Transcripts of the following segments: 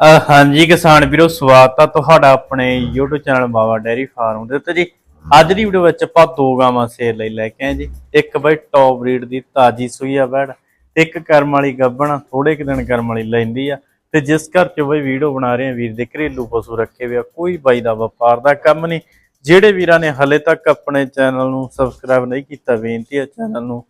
ਹਾਂਜੀ ਕਿਸਾਨ ਵੀਰੋ, ਸਵਾਗਤ ਆ ਤੁਹਾਡਾ ਆਪਣੇ YouTube channel Bawa dairy farm ਦੇ ਉੱਤੇ ਜੀ। ਅੱਜ ਦੀ ਵੀਡੀਓ ਵਿੱਚ ਆਪਾਂ ਦੋ ਗਾਵਾਂ ਸੇਲ ਲਈ ਲੈ ਕੇ ਆਏ ਜੀ। ਇੱਕ ਬਈ ਟੌਪ ਬਰੀਡ ਦੀ ਤਾਜੀ ਸੂਈ ਆ ਬੈੜ ਤੇ ਇੱਕ ਕਰਮ ਵਾਲੀ ਗੱਬਣ ਥੋੜੇ ਕੁ ਦਿਨ ਕਰਮ ਵਾਲੀ ਲੈਂਦੀ ਆ। ਤੇ ਜਿਸ ਘਰ 'ਚ ਬਈ ਵੀਡੀਓ ਬਣਾ ਰਹੇ ਆ ਵੀਰ ਦੇ ਘਰੇਲੂ ਪਸ਼ੂ ਰੱਖੇ ਹੋਏ ਆ, ਕੋਈ ਬਾਈ ਦਾ ਵਪਾਰ ਦਾ ਕੰਮ ਨਹੀਂ। ਜਿਹੜੇ ਵੀਰਾਂ ਨੇ ਹਲੇ ਤੱਕ ਆਪਣੇ ਚੈਨਲ ਨੂੰ ਸਬਸਕ੍ਰਾਈਬ ਨਹੀਂ ਕੀਤਾ, ਬੇਨਤੀ ਆ ਚੈਨਲ ਨੂੰ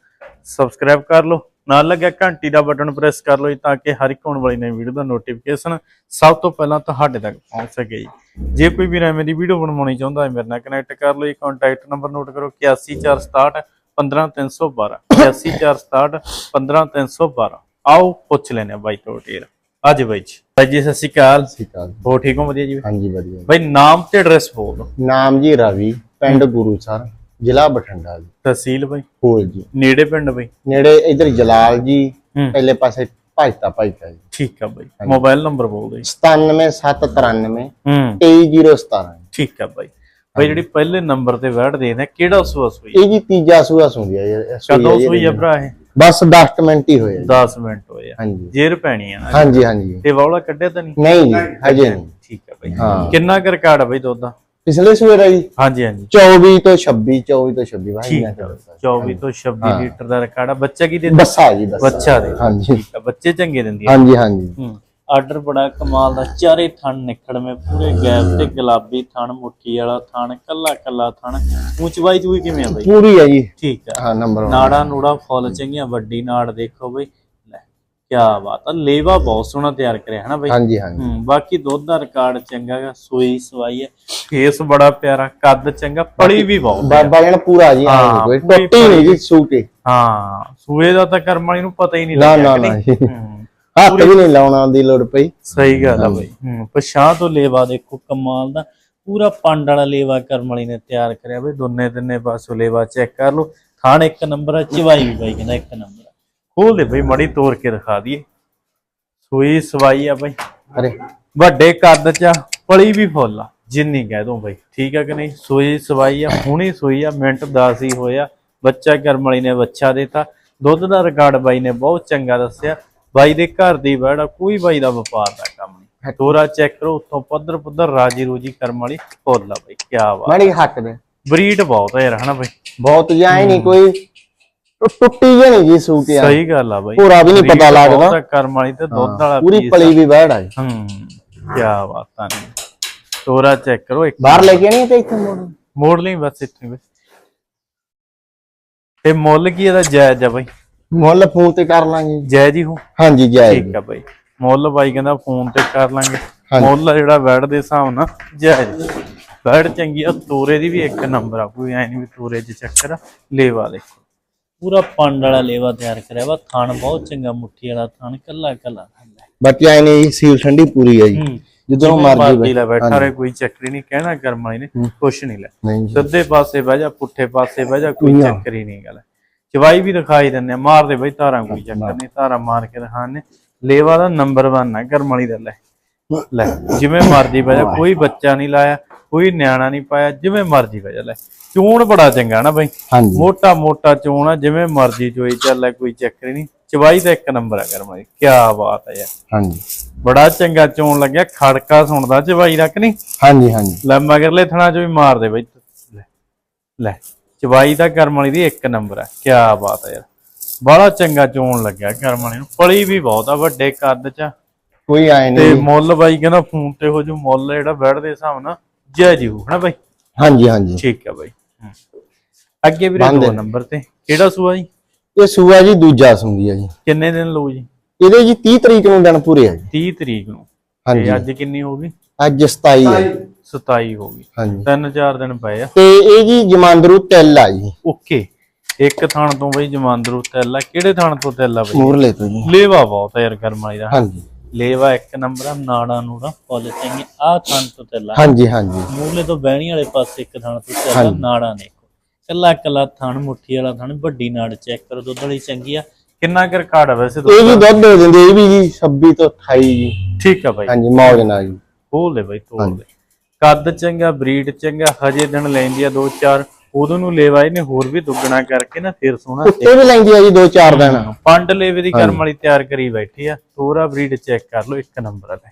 ਸਬਸਕ੍ਰਾਈਬ ਕਰ ਲਓ। ਨਾਲ ਲੱਗਿਆ ਘੰਟੀ ਦਾ ਬਟਨ ਪ੍ਰੈਸ ਕਰ ਲਓ ਤਾਂ ਕਿ ਹਰ ਇੱਕ ਆਉਣ ਵਾਲੀ ਨਵੀਂ ਵੀਡੀਓ ਦਾ ਨੋਟੀਫਿਕੇਸ਼ਨ ਸਭ ਤੋਂ ਪਹਿਲਾਂ ਤੁਹਾਡੇ ਤੱਕ ਪਹੁੰਚ ਸਕੇ ਜੀ। ਜੇ ਕੋਈ ਵੀਰ ਐਵੇਂ ਦੀ ਵੀਡੀਓ ਬਣਵਾਉਣੀ ਚਾਹੁੰਦਾ ਹੈ ਮੇਰੇ ਨਾਲ ਕਨੈਕਟ ਕਰ ਲਓ ਜੀ ਕੰਟੈਕਟ ਨੰਬਰ ਨੋਟ ਕਰੋ 814661 15312 814661 15312 ਆਓ ਪੁੱਛ ਲੈਨੇ ਬਾਈ ਤੋਂ ਡਿਟੇਲ ਅੱਜ ਬਾਈ ਜੀ। ਬਾਈ ਜੀ ਸਤਿ ਸ਼੍ਰੀ ਅਕਾਲ। ਸਤਿ ਸ਼੍ਰੀ ਅਕਾਲ। ਹੋ ਠੀਕ ਹੋ? ਵਧੀਆ ਜੀ? ਹਾਂਜੀ ਵਧੀਆ। ਬਾਈ ਨਾਮ ਤੇ ਐਡਰੈਸ ਬੋਲ ਨਾਮ ਜੀ ਰਵੀ ਪਿੰਡ ਗੁਰੂਸਰ ਜ਼ਿਲ੍ਹਾ ਬਠਿੰਡਾ ਜੀ। ਤਹਿਸੀਲ ਬਾਈ? ਹੋਲ ਜੀ। ਨੇੜੇ ਪਿੰਡ ਬਾਈ? ਨੇੜੇ ਇਧਰ ਜਲਾਲ ਜੀ ਪਹਿਲੇ ਪਾਸੇ ਭਾਜਤਾ ਭਾਜਤਾ ਜੀ। ਠੀਕ ਆ ਬਾਈ। ਮੋਬਾਈਲ ਨੰਬਰ ਬੋਲ ਦਿਓ ਜੀ। 97793 ਹੂੰ। 23017 ਠੀਕ ਆ ਬਾਈ। ਬਾਈ ਜਿਹੜੀ ਪਹਿਲੇ ਨੰਬਰ ਤੇ ਵੈਟ ਦੇ ਨੇ ਕਿਹੜਾ ਸੂਆ ਸੂਈ ਇਹ ਜੀ ਤੀਜਾ ਸੂਆ ਸੂਈ ਕਦੋਂ ਹੈ ਜੀ ਸੂਈ ਆ ਭਰਾ ਇਹ? ਬਸ 10 ਮਿੰਟ ਹੀ ਹੋਏ ਆ ਜੀ। 10 ਮਿੰਟ ਹੋਏ ਆ। ਹਾਂਜੀ। ਜੇਰ ਪੈਣੀ ਆ। ਹਾਂਜੀ ਹਾਂਜੀ। ਤੇ ਵੌਲਾ ਕੱਢਿਆ ਤਾਂ ਨਹੀਂ? ਨਹੀਂ ਜੀ ਹਜੇ ਨਹੀਂ। ਠੀਕ ਆ ਬਾਈ। ਕਿੰਨਾ ਕੁ ਰਿਕਾਰਡ ਆ ਬਾਈ ਦੁੱਧ ਦਾ? ਪਿਛਲੇ ਸੂਏ ਦਾ ਜੀ ਹਾਂਜੀ ਹਾਂਜੀ। 24 ਤੋਂ 26 24 ਤੋਂ 26 ਵਾਹ ਠੀਕ ਆ 24 ਤੋਂ 26 ਲੀਟਰ ਦਾ ਰਿਕਾਰਡ ਆ। ਬੱਚਾ ਕੀ ਦਿੰਦਾ? ਬੱਸਾ ਜੀ ਬੱਸਾ। ਬੱਚਾ ਦੇ। ਹਾਂਜੀ। ਬੱਚੇ ਚੰਗੇ ਦਿੰਦੀ ਹਾਂਜੀ ਹਾਂਜੀ। ਆਰਡਰ ਬੜਾ ਕਮਾਲ ਦਾ ਚਾਰੇ ਥਣ ਨਿਕੜਵੇਂ ਪੂਰੇ ਗੈਪ ਤੇ ਗੁਲਾਬੀ ਥਣ ਮੁੱਠੀ ਵਾਲਾ ਥਣ ਕੱਲਾ ਕੱਲਾ ਥਣ। ਉੱਚਵਾਈ ਚੂਈ ਕਿਵੇਂ ਆ ਬਾਈ? ਪੂਰੀ ਹੈ ਜੀ। ਠੀਕ ਆ। ਹਾਂ ਨੰਬਰ ਨਾੜਾ ਨੂੜਾ ਫੁੱਲ ਚੰਗੀਆਂ ਵੱਡੀ ਨਾੜ ਦੇਖੋ ਬਈ। ਲੈ ਕੀ ਬਾਤ ਆ ਲੇਵਾ ਬਹੁਤ ਸੋਹਣਾ ਤਿਆਰ ਕਰਿਆ ਹੈ ਨਾ ਬਈ? ਹਾਂਜੀ ਹਾਂਜੀ। ਹੂੰ ਬਾਕੀ ਦੁੱਧ ਦਾ ਰਿਕਾਰਡ ਚੰਗਾ ਗਾ ਸੋਈ ਸਵਾਈ ਹੈ ਫੇਸ ਬੜਾ ਪਿਆਰਾ ਕੱਦ ਚੰਗਾ ਪਲੀ ਵੀ ਬਹੁਤ ਹੈ। ਬਾਬਾ ਜਣ ਪੂਰਾ ਜੀ ਹਾਂ, ਹਾਂ ਕੋਈ ਪੂਰੀ ਟੁੱਟੀ ਨਹੀਂ ਜੀ ਸੂਟੀ ਹਾਂ ਸੂਏ ਦਾ ਤਾਂ ਕਰਮ ਵਾਲੀ ਨੂੰ ਪਤਾ ਹੀ ਨਹੀਂ ਨਾ ਲੱਗਿਆ ਨਾ ਕਿ ਨਾ ਨਹੀਂ? ਜੀ। ਹੂੰ, ਹੱਥ ਵੀ ਨਹੀਂ ਲਾਉਣਾ ਦੀ ਲੋੜ ਪਈ। ਸਹੀ ਗੱਲ ਆ ਬਈ। ਹੂੰ ਪਛਾਂ ਤੋਂ ਲੇਵਾ ਦੇਖੋ ਕਮਾਲ ਦਾ। ਪੂਰਾ ਪੰਡ ਵਾਲਾ ਲੇਵਾ ਕਰਮ ਵਾਲੀ ਨੇ ਤਿਆਰ ਕਰਿਆ ਬਈ ਦੋਨੇ ਤਿੰਨੇ ਪਾਸੋਂ ਲੇਵਾ ਚੈੱਕ ਕਰ ਲਓ। ਥਾਣ ਇੱਕ ਨੰਬਰ ਆ ਚਵਾਈ ਵੀ ਬਾਈ ਕਹਿੰਦਾ ਇੱਕ ਨੰਬਰ। ਖੋਲ ਦੇ ਬਈ ਮੜੀ ਤੋੜ ਕੇ ਦਿਖਾ ਦਈਏ। ਸੂਈ ਸਵਾਈ ਆ ਬਈ। ਅਰੇ। ਵੱਡੇ ਕੱਦ ਚ ਪਲੀ ਵੀ ਫੁੱਲ ਆ ਜਿੰਨੀ ਕਹਿ ਦੋ ਬਈ। ਠੀਕ ਆ ਕਿ ਨਹੀਂ? ਸੂਈ ਸਵਾਈ ਆ ਹੁਣੀ ਸੂਈ ਆ ਮਿੰਟ 10 ਹੀ ਹੋਇਆ ਬੱਚਾ ਕਰਮ ਵਾਲੀ ਨੇ ਬੱਚਾ ਦਿੱਤਾ। ਦੁੱਧ ਦਾ ਰਿਕਾਰਡ ਬਾਈ ਨੇ ਬਹੁਤ ਚੰਗਾ ਦੱਸਿਆ। ਬਾਈ ਦੇ ਘਰ ਦੀ ਬੈੜ ਕੋਈ ਬਾਈ ਦਾ ਵਪਾਰ ਦਾ ਕੰਮ ਨਹੀਂ। ਤੋਰਾ ਚੈੱਕ ਕਰੋ ਉੱਥੋਂ ਪੱਧਰ ਪੱਧਰ ਰਾਜੀ ਰੂਜੀ ਕਰਮ ਵਾਲੀ ਫੁੱਲ ਆ ਬਈ ਕੀ ਬਾਤ। ਮਾੜੀ ਹੱਟ ਦੇ। ਬਰੀਡ ਬਹੁਤ ਆ ਯਾਰ ਹਨਾ ਬਈ? ਬਹੁਤ ਜਾਏ ਨਹੀਂ ਕੋਈ ਟੁ- ਟੁੱਟੀ ਜੇ ਨਹੀਂ ਜੀ ਸੂਟੀ ਆ ਸਹੀ ਗੱਲ ਆ ਬਾਈ। ਪੂਰਾ ਵੀ ਨਹੀਂ ਪਤਾ ਲੱਗਦਾ। ਬਹੁਤ ਆ ਕਰਮ ਵਾਲੀ ਤੇ ਦੁੱਧ ਵਾਲਾ ਪੂਰੀ ਪਲੀ ਵੀ ਬੈੜ ਆ। ਜੀ ਹੂੰ ਕੀ ਬਾਤਾਂ ਨੇ। ਤੋਰਾ ਚੈੱਕ ਕਰੋ ਇੱਕ। ਬਾਹਰ ਲੈ ਕੇ ਨਹੀਂ ਤੇ ਇੱਥੇ ਮੋੜ। ਮੋੜ ਲਈ ਬਸ ਇੱਥੇ ਬਸ। ਤੇ ਮੁੱਲ ਕੀ ਇਹਦਾ? ਜਾਇਜ਼ ਆ ਬਾਈ। ਮੁੱਲ ਫੋਨ ਤੇ ਕਰ ਲਾਂਗੇ। ਜਾਇਜ਼ ਹੀ ਹੋ ਹਾਂਜੀ ਜਾਏ ਠੀਕ ਆ ਬਾਈ। ਮੁੱਲ ਬਾਈ ਕਹਿੰਦਾ ਫੋਨ ਤੇ ਕਰ ਲਾਂਗੇ। ਮੁੱਲ ਜਿਹੜਾ ਵੈੜ ਦੇ ਹਿਸਾਬ ਨਾਲ ਜਾਇਜ਼। ਵੈੜ ਚੰਗੀ ਆ ਤੋਰੇ ਦੀ ਵੀ ਇੱਕ ਨੰਬਰ ਆ। ਕੋਈ ਐ ਨਹੀਂ ਵੀ ਤੋਰੇ 'ਚ ਚੱਕਰ ਲੇਵਾ ਦੇਖੋ। ਪੂਰਾ ਪੰਡ ਵਾਲਾ ਲੇਵਾ ਤਿਆਰ ਕਰਿਆ ਵਾ ਥਣ ਬਹੁਤ ਚੰਗਾ ਮੁੱਠੀ ਵਾਲਾ ਥਣ ਕੱਲਾ ਕੱਲਾ। ਬਾਕੀ ਆਏ ਨੇ ਸੀਲ ਠੰਡੀ ਪੂਰੀ ਹੈ। ਜੀ ਜਦੋਂ ਮਰਜ਼ੀ ਬੈਠਾ ਰਹੇ ਕੋਈ ਚੱਕਰੀ ਨਹੀਂ ਕਹਿਣਾ ਕਰਮ ਵਾਲੀ ਨੇ ਕੁਛ ਨਹੀਂ ਲੈ। ਸਿੱਧੇ ਪਾਸੇ ਬਹਿ ਜਾ ਪੁੱਠੇ ਪਾਸੇ ਬਹਿ ਜਾ ਕੋਈ ਚੱਕਰ ਨਹੀਂ ਗੱਲ। ਚਵਾਈ ਵੀ ਦਿਖਾਈ ਦਿੰਦੇ ਆ ਮਾਰ ਦੇ ਬਈ ਧਾਰਾਂ ਕੋਈ ਚੱਕਰ ਨਹੀਂ ਧਾਰਾਂ ਮਾਰ ਕੇ ਦਿਖਾਣੇ ਲੇਵਾ ਦਾ ਨੰਬਰ 1 ਹੈ ਕਰਮ ਵਾਲੀ ਦਾ ਲੈ। ਲੈ ਜਿਵੇਂ ਮਰਜ਼ੀ ਬਹਿ ਜਾ ਕੋਈ ਬੱਚਾ ਨਹੀਂ ਲਾਇਆ। ਕੋਈ ਨਿਆਣਾ ਨਹੀਂ ਪਾਇਆ ਜਿਵੇਂ ਮਰਜ਼ੀ ਬਹਿ ਜਾ ਲੈ। ਚੂਣ ਬੜਾ ਚੰਗਾ ਨਾ ਬਈ। ਮੋਟਾ ਮੋਟਾ ਚੂਣ ਆ ਜਿਵੇਂ ਮਰਜ਼ੀ ਚੋਈ ਚੱਲ ਲੈ ਕੋਈ ਚੱਕਰ ਨਹੀਂ। ਚਵਾਈ ਤਾਂ ਇੱਕ ਨੰਬਰ ਆ ਕਰਮ ਵਾਲੀ ਕੀ ਬਾਤ ਹੈ ਯਾਰ। ਹਾਂਜੀ। ਬੜਾ ਚੰਗਾ ਚੂਣ ਲੱਗਿਆ ਖੜਕਾ ਸੁਣਦਾ ਚਵਾਈ ਕਿ ਨਹੀਂ। ਹਾਂਜੀ ਹਾਂਜੀ। ਲੈ ਮਗਰਲੇ ਥਣਾ ਚ ਵੀ ਮਾਰ ਦੇ ਬਈ। ਲੈ ਲੈ ਚਵਾਈ ਦਾ ਕਰਮ ਵਾਲੀ ਦੀ ਇੱਕ ਨੰਬਰ ਹੈ ਕੀ ਬਾਤ ਹੈ ਯਾਰ। ਬੜਾ ਚੰਗਾ ਚੋਣ ਲੱਗਿਆ ਕਰਮ ਵਾਲੀ ਨੂੰ। ਪਲੀ ਵੀ ਬਹੁਤ ਆ ਵੱਡੇ ਕੱਦ ਚ ਕੋਈ ਆਏ ਤੇ ਨਹੀਂ। ਮੁੱਲ ਬਾਈ ਕਹਿੰਦਾ ਫੋਨ ਤੇ ਹੋ ਜੂ ਮੁੱਲ ਜਿਹੜਾ ਬੈਠ ਦੇ ਹਿਸਾਬ ਨਾਲ। ਜੈ ਜੀ ਹੋ ਹਨਾ ਬਾਈ? ਹਾਂਜੀ ਹਾਂਜੀ। ਠੀਕ ਹੈ ਬਾਈ। ਅੱਗੇ ਵੀਰੇ ਬੰਦ ਦੋ ਹੈ। ਨੰਬਰ ਤੇ। ਕਿਹੜਾ ਸੂਆ ਜੀ? ਇਹ ਸੂਆ ਜੀ ਦੂਜਾ ਸੁੰਦੀ ਹੈ ਜੀ। ਕਿੰਨੇ ਦਿਨ ਲਊ ਜੀ? ਇਹਦੇ ਜੀ 30 ਤਰੀਕ ਨੂੰ ਦਿਨ ਪੂਰੇ ਆ ਜੀ। 30 ਤਰੀਕ ਨੂੰ। ਹਾਂਜੀ। ਅੱਜ ਕਿੰਨੀ ਹੋ ਗਈ? ਅੱਜ 27 ਹੈ 27 ਹੋ ਗਈ। ਹਾਂਜੀ। ਤਿੰਨ ਚਾਰ ਦਿਨ ਪਏ ਆ। ਤੇ ਇਹ ਜੀ ਜਮਾਂਦਰੂ ਤਿਲ ਆ ਜੀ। ਓਕੇ। ਇੱਕ ਥਾਣ ਤੋਂ ਬਈ ਜਮਾਂਦਰੂ ਤੈਲਾ ਕਿਹੜੇ ਥਾਣ ਤੋਂ ਤੈਲਾ ਬਈ? ਮੂਰਲੇ ਤੋਂ ਜੀ। ਲੇਵਾ ਬਹੁਤ ਯਾਰ ਕਰਮਾਈ ਦਾ। ਹਾਂਜੀ। ਲੇਵਾ ਇੱਕ ਨੰਬਰ ਆ ਨਾੜਾ ਨੂੜਾ ਫੁੱਲ ਚੰਗੇ। ਆ ਥਾਣ ਤੋਂ ਤੈਲਾ ਹਾਂਜੀ ਹਾਂਜੀ। ਮੂਲੇ ਤੋਂ ਬਹਿਣੀ ਵਾਲੇ ਪਾਸੇ ਇੱਕ ਥਾਣ ਤੋਂ ਤੈਲਾ ਨਾੜਾ ਨੇ ਕੱਲਾ ਕੱਲਾ ਥਾਣ ਮੁੱਠੀ ਵਾਲਾ ਥਾਣ ਵੱਡੀ ਨਾੜ ਚੈੱਕ ਕਰੋ ਦੁੱਧ ਵਾਲੀ ਚੰਗੀ ਆ। ਕਿੰਨਾ ਕਰ ਆ ਵੈਸੇ ਇਹ ਵੀ ਦੁੱਧ ਦੇ? ਦਿੰਦੇ ਇਹ ਵੀ ਜੀ 26 ਤੋਂ 28 ਜੀ। ਠੀਕ ਆ ਬਾਈ। ਹਾਂਜੀ ਮੌਜ ਨਾਲ ਜੀ। ਖੋਲ ਲੈ ਬਾਈ ਤੋੜ ਲੈ। ਕੱਦ ਚੰਗਾ ਬਰੀਡ ਚੰਗਾ ਹਜੇ ਦਿਨ ਲੈਂਦੀ ਆ ਦੋ ਚਾਰ। ਉਦੋਂ ਨੂੰ ਲੇਵਾ ਇਹਨੇ ਹੋਰ ਵੀ ਦੁੱਗਣਾ ਕਰਕੇ ਨਾ ਫਿਰ ਸੋਹਣਾ ਕੁੱਤੇ ਵੀ ਲੈਂਦੀ ਆ ਜੀ ਦੋ ਚਾਰ ਦਿਨ। ਪੰਡ ਲੇਵੇ ਦੀ ਕਰਮ ਵਾਲੀ ਤਿਆਰ ਕਰੀ ਬੈਠੀ ਆ। ਤੋਰਾ ਬਰੀਡ ਚੈੱਕ ਕਰ ਲਓ ਇੱਕ ਨੰਬਰ ਆ ਲੈ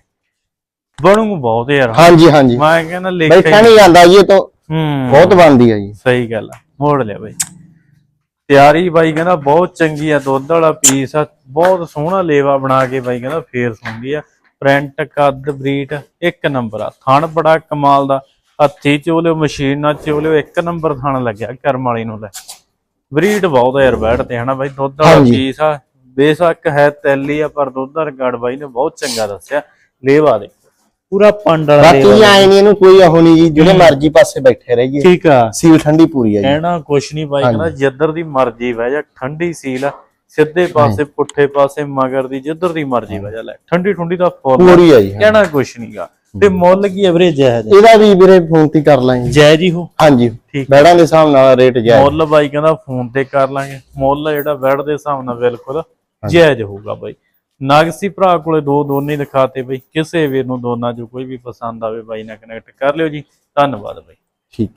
ਬਣੂ ਬਹੁਤ ਯਾਰ। ਹਾਂਜੀ ਹਾਂਜੀ। ਮੈਂ ਕਹਿੰਦਾ ਲੇਖਾ ਬੈਠਾ ਨਹੀਂ ਜਾਂਦਾ ਜੀ ਇਹ ਤੋਂ ਹੂੰ। ਬਹੁਤ ਬਣਦੀ ਆ ਜੀ। ਸਹੀ ਗੱਲ ਆ। ਮੋੜ ਲਿਆ ਬਾਈ। ਤਿਆਰੀ ਬਾਈ ਕਹਿੰਦਾ ਬਹੁਤ ਚੰਗੀ ਆ ਦੁੱਧ ਵਾਲਾ ਪੀਸ ਆ। ਬਹੁਤ ਸੋਹਣਾ ਲੇਵਾ ਬਣਾ ਕੇ ਬਾਈ ਕਹਿੰਦਾ ਫੇਰ ਸੁੰਦੀ ਆ। ਪ੍ਰਿੰਟ ਕੱਦ ਬਰੀਟ ਇੱਕ ਨੰਬਰ ਆ। ਥਣ ਬੜਾ ਕਮਾਲ ਦਾ। ਹੱਥੀ ਚੋਲਿਓ ਮਸ਼ੀਨ ਨਾਲ ਚੋਲਿਓ ਇੱਕ ਨੰਬਰ ਥਣ ਲੱਗਿਆ ਕਰਮ ਵਾਲੀ ਨੂੰ ਲੈ। ਬਰੀਡ ਬਹੁਤ ਯਾਰ ਬੈਠ ਤੇ ਹਨਾ ਬਾਈ ਦੁੱਧ ਵਾਲਾ। ਪੀਸ ਆ। ਬੇਸ਼ੱਕ ਹੈ ਤੈਲੀ ਆ ਪਰ ਦੁੱਧ ਦਾ ਰਿਕਾਰਡ ਬਾਈ ਨੇ ਬਹੁਤ ਚੰਗਾ ਦੱਸਿਆ। ਲੇਵਾ ਦੇ। ਪੂਰਾ ਪੰਡ ਵਾਲਾ ਬਾਕੀ ਆਏ ਨਹੀਂ ਇਹਨੂੰ ਕੋਈ ਉਹ ਨਹੀਂ ਜੀ ਜਿਹੜੇ ਮਰਜ਼ੀ ਪਾਸੇ ਬੈਠੇ ਰਹੀਏ। ਠੀਕ ਆ। ਸੀਲ ਠੰਡੀ ਪੂਰੀ ਆ ਜੀ। ਕਹਿਣਾ ਕੁਛ ਨਹੀਂ ਬਾਈ ਕਹਿੰਦਾ ਜਿੱਧਰ ਦੀ ਮਰਜ਼ੀ ਬਹਿ ਜਾ ਠੰਡੀ ਸੀਲ ਆ। ਸਿੱਧੇ ਪਾਸੇ ਪੁੱਠੇ ਪਾਸੇ ਮਗਰ ਦੀ ਜਿੱਧਰ ਦੀ ਮਰਜ਼ੀ ਬਹਿ ਜਾ ਲੈ। ਠੰਡੀ ਠੰਡੀ ਦਾ ਫੁੱਲ। ਪੂਰੀ ਆ ਜੀ। ਕਹਿਣਾ ਕੁਛ ਨਹੀਂਗਾ ਤੇ ਮੁੱਲ ਕੀ ਐਵਰੇਜ ਹੈ ਜੀ ਇਹਦਾ ਵੀ ਵੀਰੇ ਫੋਨ ਤੇ ਕਰ ਲਾਂਗੇ। ਜੈ ਜੀ ਹੋ? ਹਾਂਜੀ। ਠੀਕ। ਬੈੜਾਂ ਦੇ ਹਿਸਾਬ ਨਾਲ ਰੇਟ ਜਾਇਜ਼ ਮੁੱਲ ਬਾਈ ਕਹਿੰਦਾ ਫੋਨ ਤੇ ਕਰ ਲਾਂਗੇ। ਮੁੱਲ ਜਿਹੜਾ ਬੈਡ ਦੇ ਹਿਸਾਬ ਨਾਲ ਬਿਲਕੁਲ ਜਾਇਜ਼ ਹੋਊਗਾ ਬਾਈ। ਨਾਗਸੀ ਭਰਾ ਕੋਲੇ ਦੋ ਦੋਨੇ ਦਿਖਾਤੇ ਬਾਈ। ਕਿਸੇ ਵੀਰ ਨੂੰ ਦੋਨਾਂ ਚੋਂ ਕੋਈ ਵੀ ਪਸੰਦ ਆਵੇ ਬਾਈ ਨਾਲ ਕਨੈਕਟ ਕਰ ਲਿਓ ਜੀ। ਧੰਨਵਾਦ ਬਾਈ। ਠੀਕ।